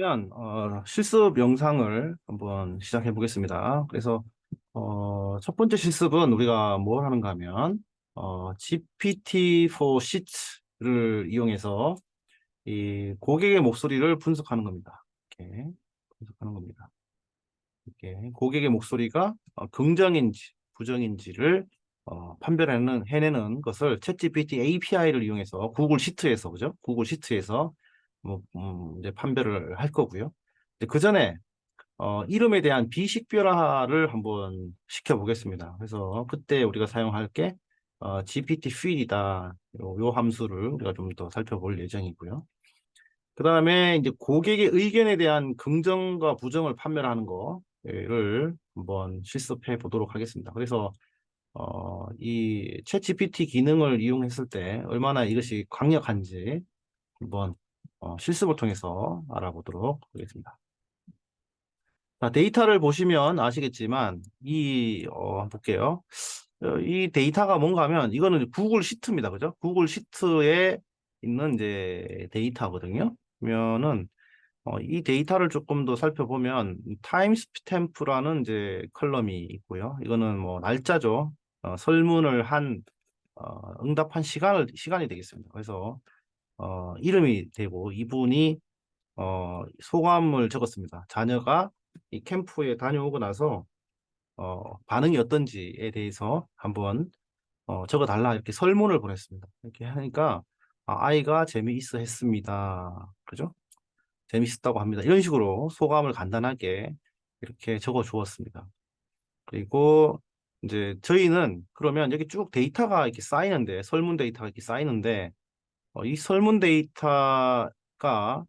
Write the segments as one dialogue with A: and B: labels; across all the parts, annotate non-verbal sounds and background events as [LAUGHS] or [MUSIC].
A: 그러면 어, 실습 영상을 한번 시작해 보겠습니다. 그래서 어, 첫 번째 실습은 우리가 뭘 하는가 하면 어, GPT-4 Sheets를 이용해서 이 고객의 목소리를 분석하는 겁니다. 이렇게 분석하는 겁니다. 이렇게 고객의 목소리가 어, 긍정인지 부정인지를 어, 판별하는 해내는 것을 챗GPT API를 이용해서 구글 시트에서 그죠? 구글 시트에서 뭐, 음, 이제 판별을 할 거고요. 그 전에 어, 이름에 대한 비식별화를 한번 시켜보겠습니다. 그래서 그때 우리가 사용할 게 어, GPT feed이다. 요, 요 함수를 우리가 좀 더 살펴볼 예정이고요. 그 다음에 이제 고객의 의견에 대한 긍정과 부정을 판별하는 거를 한번 실습해 보도록 하겠습니다. 그래서 어, 이 챗GPT 기능을 이용했을 때 얼마나 이것이 강력한지 한번 어, 실습을 통해서 알아보도록 하겠습니다. 자, 데이터를 보시면 아시겠지만 이 어, 볼게요. 어, 이 데이터가 뭔가 하면 이거는 구글 시트입니다. 그죠? 구글 시트에 있는 이제 데이터거든요. 그러면은 어, 이 데이터를 조금 더 살펴보면 타임스탬프라는 이제 컬럼이 있고요. 이거는 뭐 날짜죠. 어, 설문을 한 어, 응답한 시간을 시간이 되겠습니다. 그래서 어, 이름이 되고 이분이 어, 소감을 적었습니다. 자녀가 이 캠프에 다녀오고 나서 어, 반응이 어떤지에 대해서 한번 어, 적어달라 이렇게 설문을 보냈습니다. 이렇게 하니까 아, 아이가 재미있어 했습니다. 그죠? 재밌었다고 합니다. 이런 식으로 소감을 간단하게 이렇게 적어 주었습니다. 그리고 이제 저희는 그러면 여기 쭉 데이터가 이렇게 쌓이는데 설문 데이터가 이렇게 쌓이는데 어, 이 설문 데이터가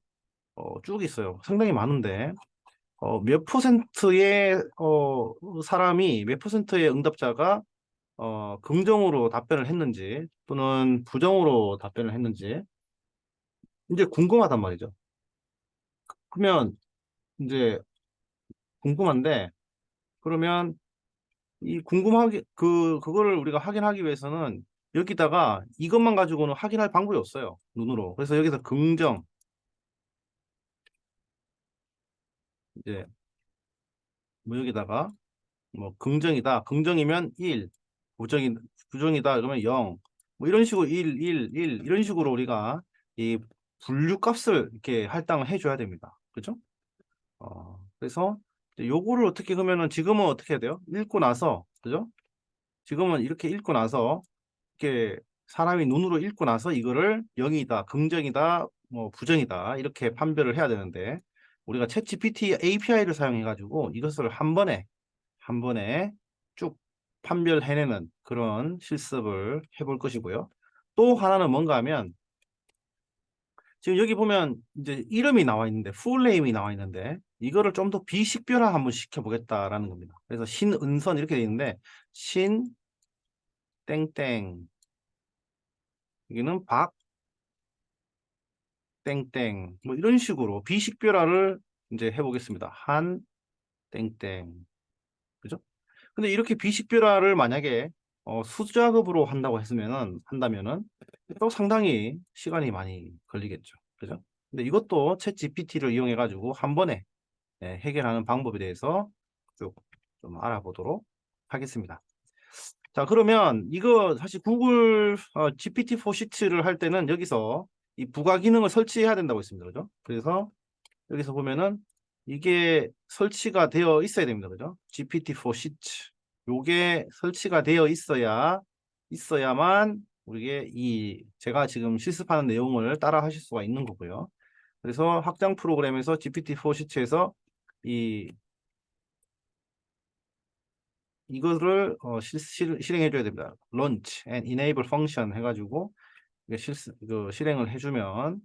A: 어, 쭉 있어요. 상당히 많은데 어, 몇 퍼센트의 어, 사람이 몇 퍼센트의 응답자가 어, 긍정으로 답변을 했는지 또는 부정으로 답변을 했는지 이제 궁금하단 말이죠. 그러면 이제 궁금한데 그러면 이 궁금하게 그 그거를 우리가 확인하기 위해서는 여기다가 이것만 가지고는 확인할 방법이 없어요. 눈으로. 그래서 여기서 긍정 이제 뭐 여기다가 뭐 긍정이다. 긍정이면 1, 부정이 부정이다. 그러면 0. 뭐 이런 식으로 1, 1, 1 이런 식으로 우리가 이 분류 값을 이렇게 할당을 해줘야 됩니다. 그죠? 어, 그래서 요거를 어떻게 그러면은 지금은 어떻게 해야 돼요? 읽고 나서 그죠? 지금은 이렇게 읽고 나서 이렇게 사람이 눈으로 읽고 나서 이거를 0이다, 긍정이다, 뭐 부정이다 이렇게 판별을 해야 되는데 우리가 챗 GPT API를 사용해 가지고 이것을 한 번에 한 번에 쭉 판별해내는 그런 실습을 해볼 것이고요. 또 하나는 뭔가 하면 지금 여기 보면 이제 이름이 나와 있는데 풀네임이 나와 있는데 이거를 좀 더 비식별화 한번 시켜보겠다라는 겁니다. 그래서 신은선 이렇게 돼 있는데 신 땡땡 여기는 박 땡땡 뭐 이런 식으로 비식별화를 이제 해보겠습니다. 한 땡땡 그죠? 근데 이렇게 비식별화를 만약에 어, 수작업으로 한다고 했으면은 한다면은 또 상당히 시간이 많이 걸리겠죠. 그죠? 근데 이것도 챗 GPT를 이용해 가지고 한 번에 예, 해결하는 방법에 대해서 쭉 좀 알아보도록 하겠습니다. 자, 그러면 이거 사실 구글 어, GPT-4 시트를 할 때는 여기서 이 부가 기능을 설치해야 된다고 했습니다. 그죠? 그래서 여기서 보면은 이게 설치가 되어 있어야 됩니다. 그죠? GPT-4 시트. 요게 설치가 되어 있어야 있어야만 우리게 이 제가 지금 실습하는 내용을 따라 하실 수가 있는 거고요. 그래서 확장 프로그램에서 GPT-4 시트에서 이 이거를 어, 실, 실, 실행해 줘야 됩니다. launch and enable function 해가지고 실, 그 실행을 해주면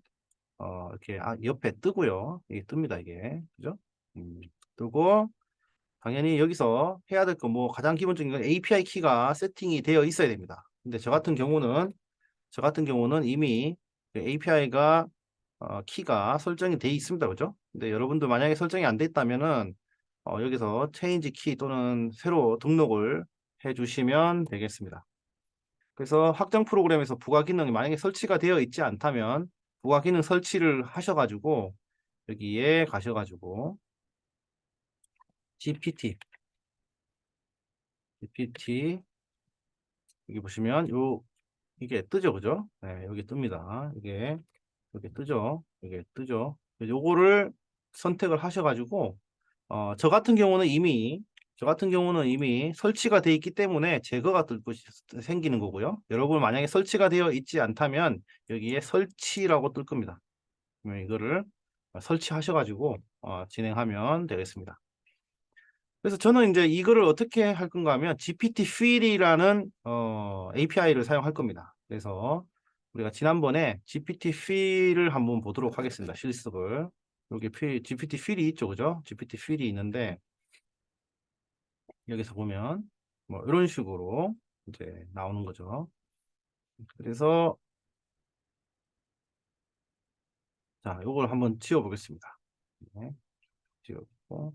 A: 어, 이렇게 아, 옆에 뜨고요. 이게 뜹니다. 이게 그죠? 음, 뜨고 당연히 여기서 해야 될 거 뭐 가장 기본적인 건 API 키가 세팅이 되어 있어야 됩니다. 근데 저 같은 경우는 저 같은 경우는 이미 API가 어, 키가 설정이 되어 있습니다. 그죠? 근데 여러분들 만약에 설정이 안 돼 있다면은 어, 여기서 체인지 키 또는 새로 등록을 해 주시면 되겠습니다. 그래서 확장 프로그램에서 부가 기능이 만약에 설치가 되어 있지 않다면 부가 기능 설치를 하셔가지고 여기에 가셔가지고 GPT GPT 여기 보시면 요 이게 뜨죠 그죠? 네, 여기 뜹니다. 이게 여기 뜨죠? 이게 뜨죠? 요거를 선택을 하셔가지고 어, 저 같은 경우는 이미 저 같은 경우는 이미 설치가 되어 있기 때문에 제거가 뜰 것이 생기는 거고요 여러분 만약에 설치가 되어 있지 않다면 여기에 설치라고 뜰 겁니다 그러면 이거를 설치하셔가지고 어, 진행하면 되겠습니다 그래서 저는 이제 이거를 어떻게 할 건가 하면 GPT Fill이라는 어, API를 사용할 겁니다. 그래서 우리가 지난번에 GPT Fill을 한번 보도록 하겠습니다. 실습을. 여기 F- GPT Fill이 있죠, 그죠? GPT Fill이 있는데 여기서 보면 뭐 이런 식으로 이제 나오는 거죠. 그래서 자, 이걸 한번 지워 보겠습니다. 네, 지워보고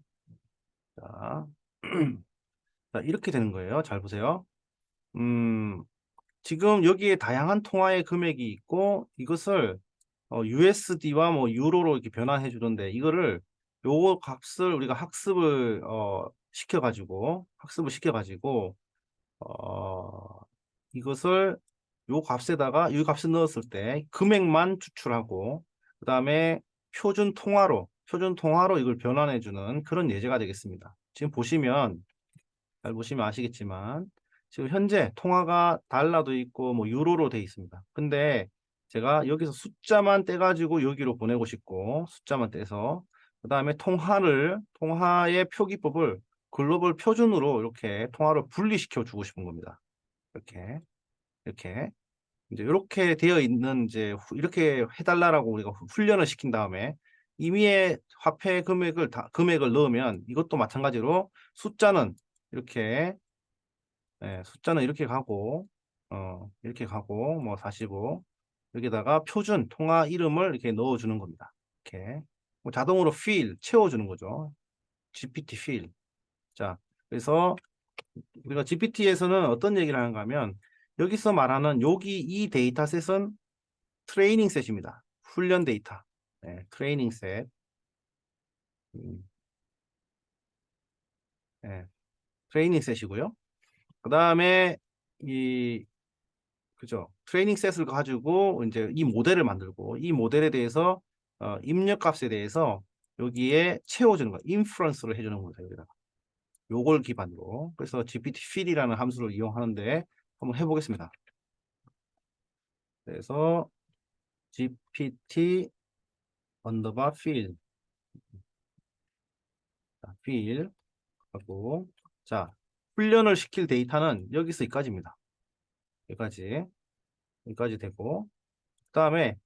A: 자, [CLEARS THROAT] 자, 이렇게 되는 거예요. 잘 보세요. 음, 지금 여기에 다양한 통화의 금액이 있고 이것을 어, USD와 뭐 유로로 이렇게 변환해 주던데 이거를 요거 값을 우리가 학습을 어, 시켜 가지고 학습을 시켜 가지고 어, 이것을 요 값에다가 이 값을 넣었을 때 금액만 추출하고 그 다음에 표준 통화로 표준 통화로 이걸 변환해 주는 그런 예제가 되겠습니다. 지금 보시면 잘 보시면 아시겠지만 지금 현재 통화가 달러도 있고 뭐 유로로 돼 있습니다. 근데 제가 여기서 숫자만 떼가지고 여기로 보내고 싶고 숫자만 떼서. 그 다음에 통화를 통화의 표기법을 글로벌 표준으로 이렇게 통화를 분리시켜 주고 싶은 겁니다. 이렇게 이렇게. 이제 이렇게 되어 있는 이제 후- 이렇게 해달라라고 우리가 후- 훈련을 시킨 다음에 임의의 화폐 금액을 다 금액을 넣으면 이것도 마찬가지로 숫자는 이렇게 예, 숫자는 이렇게 가고 어 이렇게 가고 뭐 45 여기다가 표준 통화 이름을 이렇게 넣어주는 겁니다. 이렇게 뭐 자동으로 fill 채워주는 거죠. GPT fill. 자, 그래서 우리가 GPT에서는 어떤 얘기를 하는가 하면 여기서 말하는 여기 이 데이터셋은 트레이닝 셋입니다. 훈련 데이터. 네, 트레이닝 셋. 음, 네, 트레이닝 셋이고요. 그 다음에 이 그죠? 트레이닝 셋을 가지고 이제 이 모델을 만들고 이 모델에 대해서 어, 입력 값에 대해서 여기에 채워주는 거 인프런스를 해주는 겁니다 여기다가. 요걸 기반으로. 그래서 GPT fill이라는 함수를 이용하는데 한번 해보겠습니다. 그래서 GPT underbar fill 자, fill 하고 자 훈련을 시킬 데이터는 여기서 여기까지입니다. 여기까지 여기까지 되고 그 다음에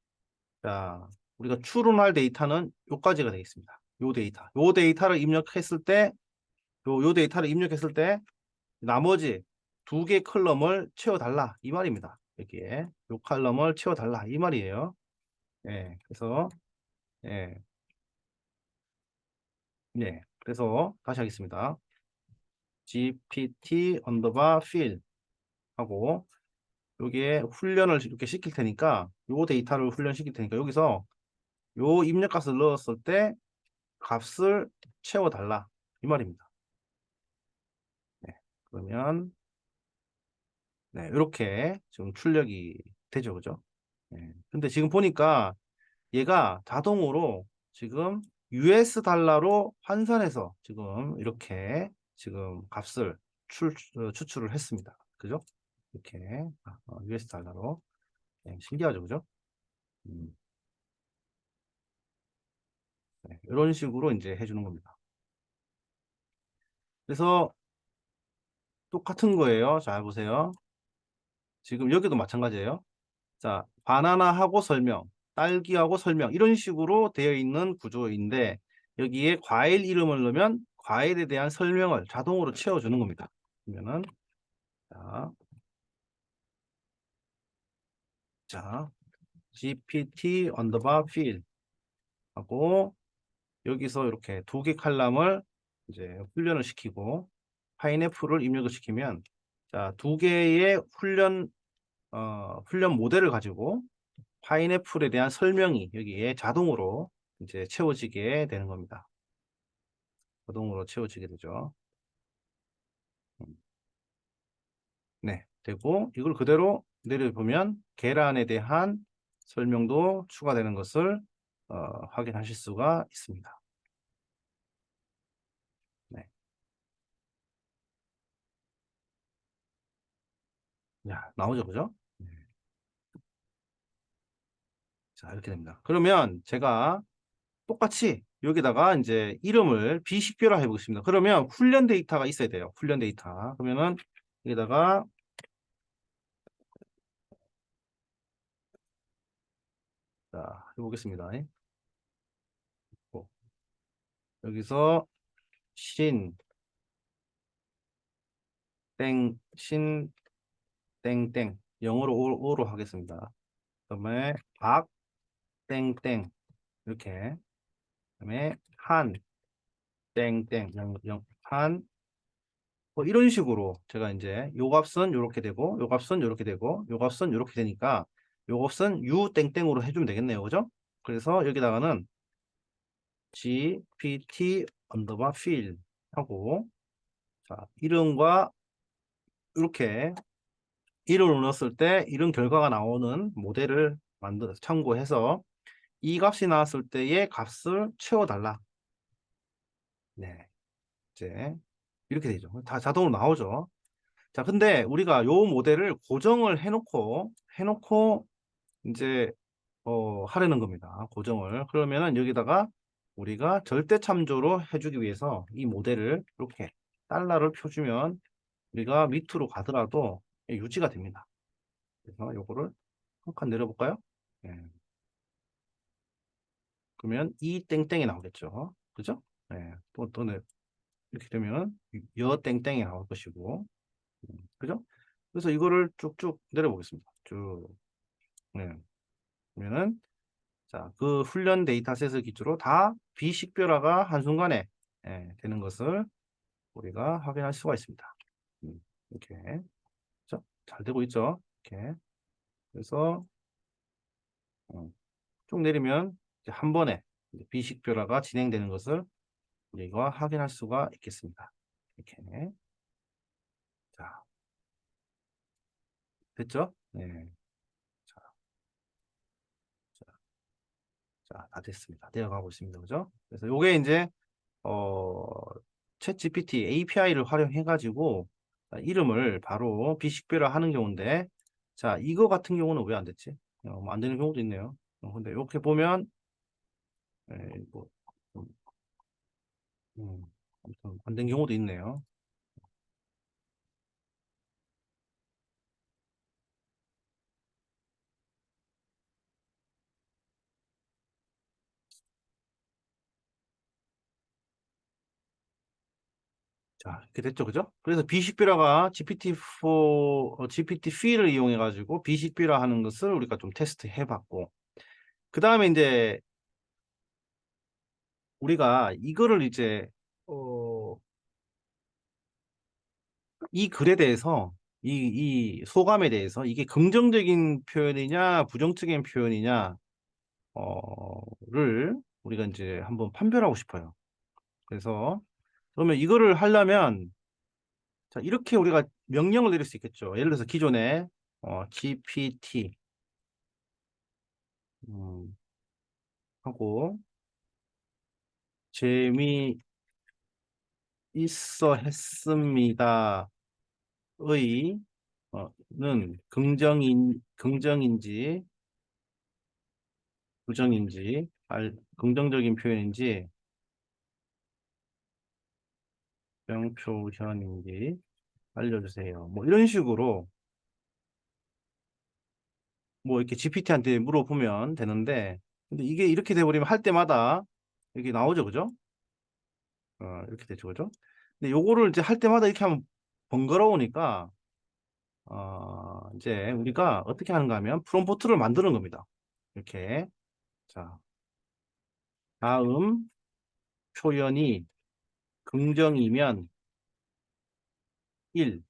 A: 자 우리가 추론할 데이터는 여기까지가 되겠습니다. 요 데이터 요 데이터를 입력했을 때 요, 요 데이터를 입력했을 때 나머지 두 개 컬럼을 채워달라 이 말입니다. 여기에 요 컬럼을 채워달라 이 말이에요. 예, 그래서 예, 예, 그래서 다시 하겠습니다. GPT 언더바 fill 하고 여기에 훈련을 이렇게 시킬 테니까 요 데이터를 훈련시킬 테니까 여기서 요 입력값을 넣었을 때 값을 채워달라 이 말입니다. 네, 그러면 네, 이렇게 지금 출력이 되죠, 그죠? 네, 근데 지금 보니까 얘가 자동으로 지금 US 달러로 환산해서 지금 이렇게 지금 값을 출, 어, 추출을 했습니다. 그죠? 이렇게 어, US 달러로 네, 신기하죠, 그죠? 음. 네, 이런 식으로 이제 해주는 겁니다. 그래서 똑같은 거예요. 잘 보세요. 지금 여기도 마찬가지예요. 자, 바나나하고 설명, 딸기하고 설명 이런 식으로 되어 있는 구조인데 여기에 과일 이름을 넣으면 과일에 대한 설명을 자동으로 채워주는 겁니다. 그러면은 자, 자 GPT 언더바 fill 하고 여기서 이렇게 두 개 칼럼을 이제 훈련을 시키고 파인애플을 입력을 시키면 자 두 개의 훈련 어, 훈련 모델을 가지고 파인애플에 대한 설명이 여기에 자동으로 이제 채워지게 되는 겁니다. 자동으로 채워지게 되죠. 음. 네, 되고 이걸 그대로 내려보면 계란에 대한 설명도 추가되는 것을 어, 확인하실 수가 있습니다. 네. 야, 나오죠, 그죠? 네. 자, 이렇게 됩니다. 그러면 제가 똑같이 여기다가 이제 이름을 비식별화 해보겠습니다. 그러면 훈련 데이터가 있어야 돼요. 훈련 데이터. 그러면은 여기다가 자, 해보겠습니다. 어. 여기서 신, 땡, 신, 땡땡. 영어로 오, 오로 하겠습니다. 그 다음에 박, 땡땡. 이렇게. 그 다음에 한, 땡땡. 영, 영, 한. 뭐 이런 식으로 제가 이제 요 값은 요렇게 되고 요 값은 요렇게 되고 요 값은 요렇게 되니까 요 값은 u 땡땡으로 해주면 되겠네요. 그죠? 그래서 여기다가는 gpt 언더바 fill 하고 자, 이름과 이렇게 이름을 넣었을 때 이런 결과가 나오는 모델을 만들어 참고해서 이 값이 나왔을 때의 값을 채워달라. 네. 이제 이렇게 되죠. 다 자동으로 나오죠. 자, 근데 우리가 요 모델을 고정을 해놓고 해놓고 이제 어, 하려는 겁니다. 고정을. 그러면은 여기다가 우리가 절대 참조로 해주기 위해서 이 모델을 이렇게 달러를 펴주면 우리가 밑으로 가더라도 유지가 됩니다. 그래서 요거를 한 칸 내려볼까요? 예. 그러면 이 땡땡이 나오겠죠. 그죠? 예. 또, 또 내, 이렇게 되면 여 땡땡이 나올 것이고. 음, 그죠? 그래서 이거를 쭉쭉 내려보겠습니다. 쭉. 네. 그러면은 자, 그 훈련 데이터셋을 기초로 다 비식별화가 한순간에 예, 되는 것을 우리가 확인할 수가 있습니다. 음, 이렇게 자, 잘 되고 있죠? 이렇게 그래서 음, 쭉 내리면 한 번에 비식별화가 진행되는 것을 우리가 확인할 수가 있겠습니다. 이렇게 자 됐죠? 네. 자, 다 됐습니다. 되어가고 있습니다. 그죠? 그래서 요게 이제, 어, 챗 GPT API를 활용해가지고 이름을 바로 비식별화 하는 경우인데, 자, 이거 같은 경우는 왜 안 됐지? 어, 뭐 안 되는 경우도 있네요. 어, 근데 이렇게 보면, 에, 뭐, 음, 음, 아무튼 안 된 경우도 있네요. 자, 이렇게 됐죠, 그죠? 그래서 비식별화가 GPT-4, 어, GPT-3를 이용해 가지고 비식별화 하는 것을 우리가 좀 테스트 해봤고, 그 다음에 이제 우리가 이거를 이제 어, 이 글에 대해서 이, 이 소감에 대해서 이게 긍정적인 표현이냐 부정적인 표현이냐 어를 우리가 이제 한번 판별하고 싶어요. 그래서 그러면 이거를 하려면 자 이렇게 우리가 명령을 내릴 수 있겠죠. 예를 들어서 기존에 어, GPT 음, 하고 재미 있어 했습니다. 의, 어, 는 긍정인, 긍정인지, 부정인지, 알, 긍정적인 표현인지, 명표현인지 알려주세요. 뭐 이런 식으로 뭐 이렇게 GPT한테 물어보면 되는데, 근데 이게 이렇게 돼버리면 할 때마다 이렇게 나오죠, 그죠? 어, 이렇게 되죠, 그죠? 근데 요거를 이제 할 때마다 이렇게 하면 번거로우니까, 어, 이제 우리가 어떻게 하는가 하면 프롬포트를 만드는 겁니다. 이렇게. 자. 다음 표현이 긍정이면 1,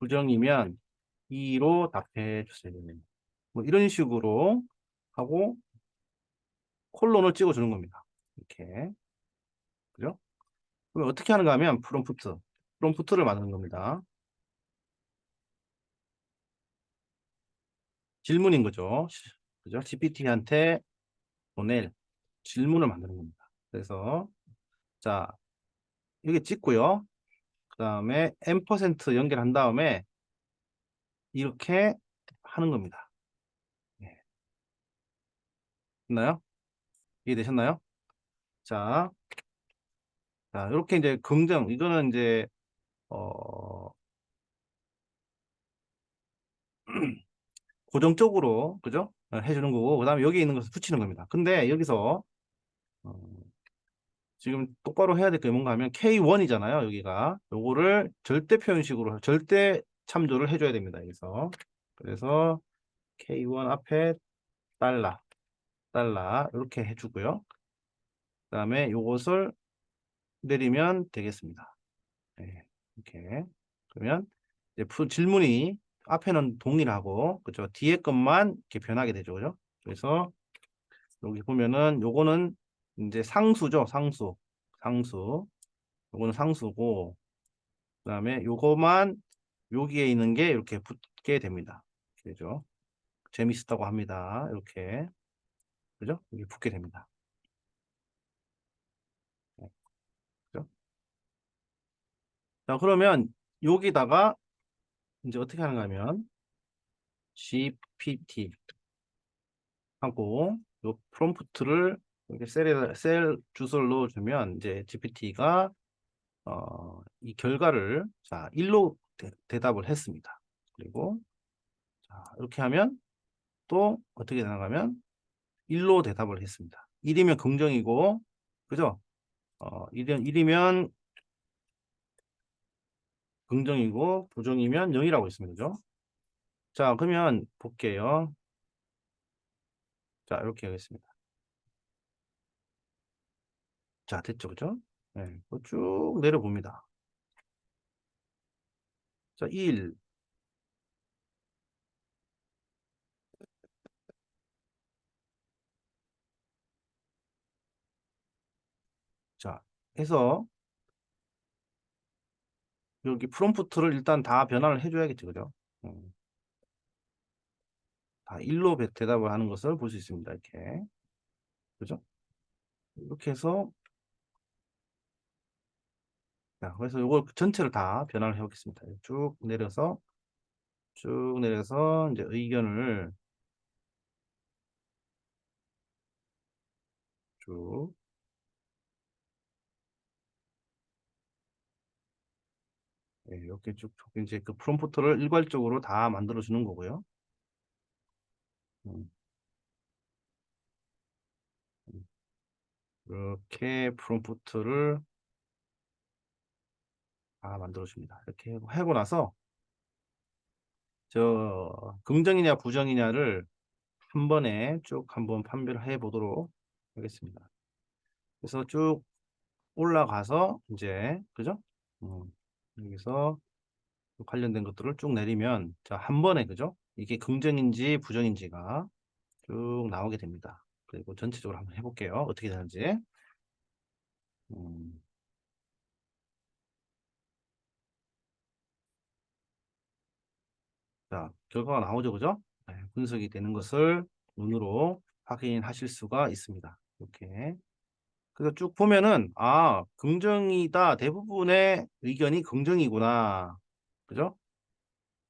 A: 부정이면 2로 답해 주세요. 뭐 이런 식으로 하고 콜론을 찍어 주는 겁니다. 이렇게. 그죠? 그럼 어떻게 하는가 하면 프롬프트. 프롬프트를 만드는 겁니다. 질문인 거죠. 그죠? GPT한테 보낼 질문을 만드는 겁니다. 그래서 자 여기 찍고요. 그 다음에 n% 연결한 다음에 이렇게 하는 겁니다. 네. 됐나요? 이해되셨나요? 자, 자, 이렇게 이제 긍정, 이거는 이제, 어, [CLEARS THROAT] 고정적으로, 그죠? 어, 해주는 거고, 그 다음에 여기 있는 것을 붙이는 겁니다. 근데 여기서, 어, 지금 똑바로 해야 될 게 뭔가 하면 K1이잖아요, 여기가. 요거를 절대 표현식으로, 절대 참조를 해줘야 됩니다, 여기서. 그래서 K1 앞에 달러, 달러, 이렇게 해주고요. 그 다음에 요것을 내리면 되겠습니다. 네, 이렇게. 그러면 이제 푸- 질문이 앞에는 동일하고, 그죠? 뒤에 것만 이렇게 변하게 되죠, 그죠? 그래서 여기 보면은 요거는 이제 상수죠, 상수. 상수. 요거는 상수고, 그 다음에 요거만 여기에 있는 게 이렇게 붙게 됩니다. 그죠? 재밌었다고 합니다. 이렇게. 그죠? 여기 붙게 됩니다. 네. 그죠? 자, 그러면 여기다가 이제 어떻게 하는가 하면 GPT 하고 요 프롬프트를 이렇게 셀에 셀 주소를 넣어주면 이제 GPT가 어, 이 결과를 자 1로 대, 답을 했습니다. 그리고 자 이렇게 하면 또 어떻게 되나가면 1로 대답을 했습니다. 1이면 긍정이고 그죠? 어, 1이면, 1이면 긍정이고 부정이면 0이라고 있습니다. 그죠? 자, 그러면 볼게요. 자, 이렇게 하겠습니다. 자, 됐죠. 그죠? 네, 쭉 내려봅니다. 자, 1. 자, 해서 여기 프롬프트를 일단 다 변화를 해줘야겠죠. 그죠? 음. 다 1로 대답을 하는 것을 볼 수 있습니다. 이렇게. 그죠? 이렇게 해서 자, 그래서 이걸 전체를 다 변화를 해보겠습니다. 쭉 내려서 쭉 내려서 이제 의견을 쭉 네, 이렇게 쭉 이제 그 프롬프트를 일괄적으로 다 만들어 주는 거고요. 음. 음. 이렇게 프롬프트를 다 만들어 줍니다. 이렇게 하고 나서 저 긍정이냐 부정이냐를 한 번에 쭉 한번 판별을 해 보도록 하겠습니다. 그래서 쭉 올라가서 이제 그죠? 음, 여기서 관련된 것들을 쭉 내리면 자한 번에 그죠? 이게 긍정인지 부정인지가 쭉 나오게 됩니다. 그리고 전체적으로 한번 해볼게요. 어떻게 되는지. 음. 자, 결과가 나오죠, 그죠? 네, 분석이 되는 것을 눈으로 확인하실 수가 있습니다. 이렇게. 그래서 쭉 보면은, 아, 긍정이다. 대부분의 의견이 긍정이구나. 그죠?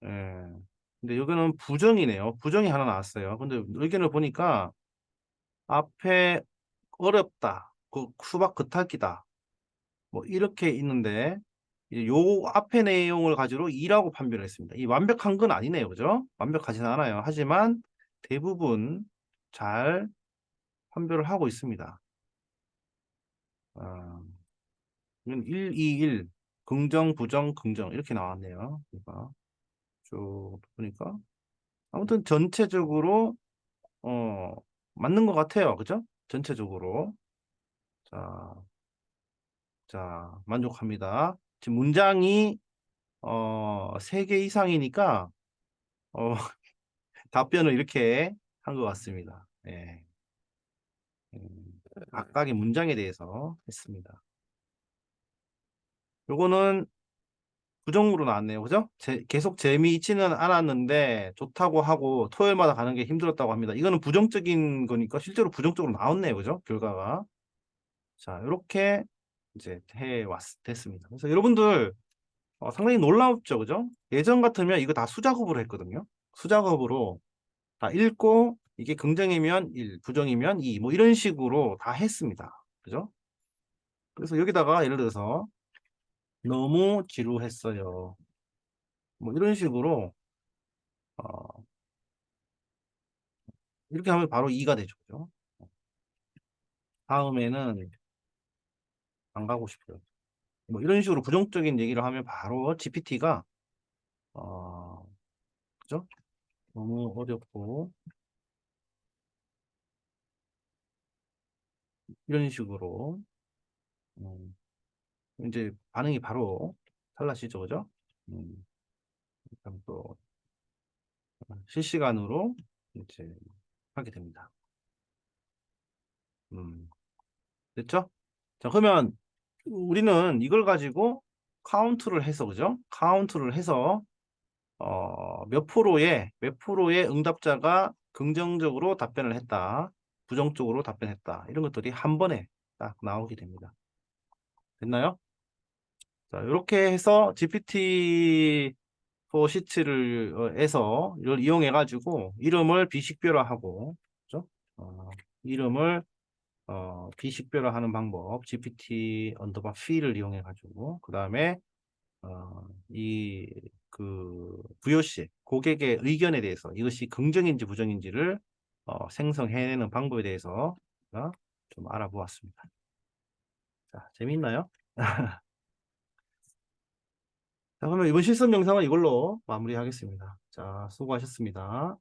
A: 예. 근데 여기는 부정이네요. 부정이 하나 나왔어요. 근데 의견을 보니까 앞에 어렵다. 그 수박 겉핥기다. 뭐 이렇게 있는데 요 앞에 내용을 가지고 2라고 판별을 했습니다. 이 완벽한 건 아니네요. 그죠? 완벽하진 않아요. 하지만 대부분 잘 판별을 하고 있습니다. 아, 이건 1, 2, 1 긍정, 부정, 긍정 이렇게 나왔네요. 그러니까 쭉 보니까 아무튼 전체적으로 어 맞는 것 같아요. 그죠? 전체적으로 자, 자 만족합니다. 지금 문장이 어, 3개 이상이니까 어, [LAUGHS] 답변을 이렇게 한 것 같습니다. 예. 음, 각각의 문장에 대해서 했습니다. 요거는 부정으로 나왔네요. 그죠? 제- 계속 재미있지는 않았는데 좋다고 하고 토요일마다 가는 게 힘들었다고 합니다. 이거는 부정적인 거니까 실제로 부정적으로 나왔네요. 그죠? 결과가. 자, 이렇게 이제 해왔, 됐습니다. 그래서 여러분들 어, 상당히 놀라웠죠. 그죠? 예전 같으면 이거 다 수작업으로 했거든요. 수작업으로 다 읽고 이게 긍정이면 1, 부정이면 2, 뭐 이런 식으로 다 했습니다. 그죠? 그래서 여기다가 예를 들어서 너무 지루했어요. 뭐 이런 식으로 어, 이렇게 하면 바로 2가 되죠. 그죠? 다음에는 안 가고 싶어요. 뭐 이런 식으로 부정적인 얘기를 하면 바로 GPT가 어, 그죠? 너무 어렵고 이런 식으로 음, 이제 반응이 바로 달라지죠, 그죠? 음, 또 실시간으로 이제 하게 됩니다. 음, 됐죠? 자, 그러면 우리는 이걸 가지고 카운트를 해서, 그죠? 카운트를 해서 어, 몇 프로의 몇 프로의 응답자가 긍정적으로 답변을 했다, 부정적으로 답변했다 이런 것들이 한 번에 딱 나오게 됩니다. 됐나요? 자, 이렇게 해서 GPT 4 시트를 어, 해서 이걸 이용해 가지고 이름을 비식별화하고 그죠? 어, 이름을 어, 비식별화 하는 방법 GPT 언더바 fe를 이용해 가지고 그 다음에 어, 이그 부여시 고객의 의견에 대해서 이것이 긍정인지 부정인지를 어, 생성해내는 방법에 대해서 우리가 좀 알아보았습니다. 자, 재미있나요? [LAUGHS] 자, 그러면 이번 실습 영상은 이걸로 마무리하겠습니다. 자, 수고하셨습니다.